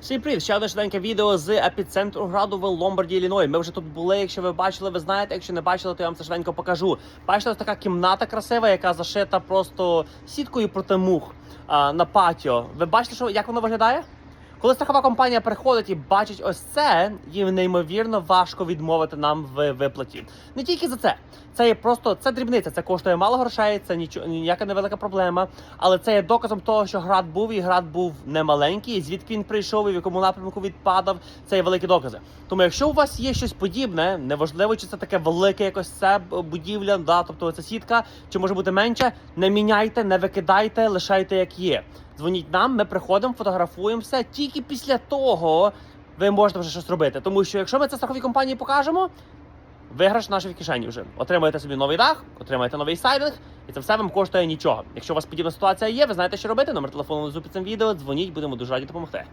Всім привіт! Ще одне швиденьке відео з епіцентру граду в Ломбарді, Іліної. Ми вже тут були. Якщо ви бачили, ви знаєте. Якщо не бачили, то я вам це швиденько покажу. Бачите, така кімната красива, яка зашита просто сіткою проти мух а, на патіо. Ви бачите, що як воно виглядає? Коли страхова компанія приходить і бачить ось це, їм неймовірно важко відмовити нам в виплаті. Не тільки за це. Це є просто це дрібниця. Це коштує мало грошей, це нічого ніяка невелика проблема. Але це є доказом того, що град був, і град був не маленький. І звідки він прийшов і в якому напрямку відпадав. Це є великі докази. Тому, якщо у вас є щось подібне, неважливо, чи це таке велике якось це будівля, да, тобто це сітка, чи може бути менше, не міняйте, не викидайте, лишайте як є. Дзвоніть нам, ми приходимо, фотографуємося. Тільки після того ви можете вже щось робити. Тому що якщо ми це страховій компанії покажемо, виграш нашій в кишені вже. Отримаєте собі новий дах, отримаєте новий сайдинг, і це все вам коштує нічого. Якщо у вас подібна ситуація є, ви знаєте, що робити. Номер телефону внизу під цим відео. Дзвоніть, будемо дуже раді допомогти.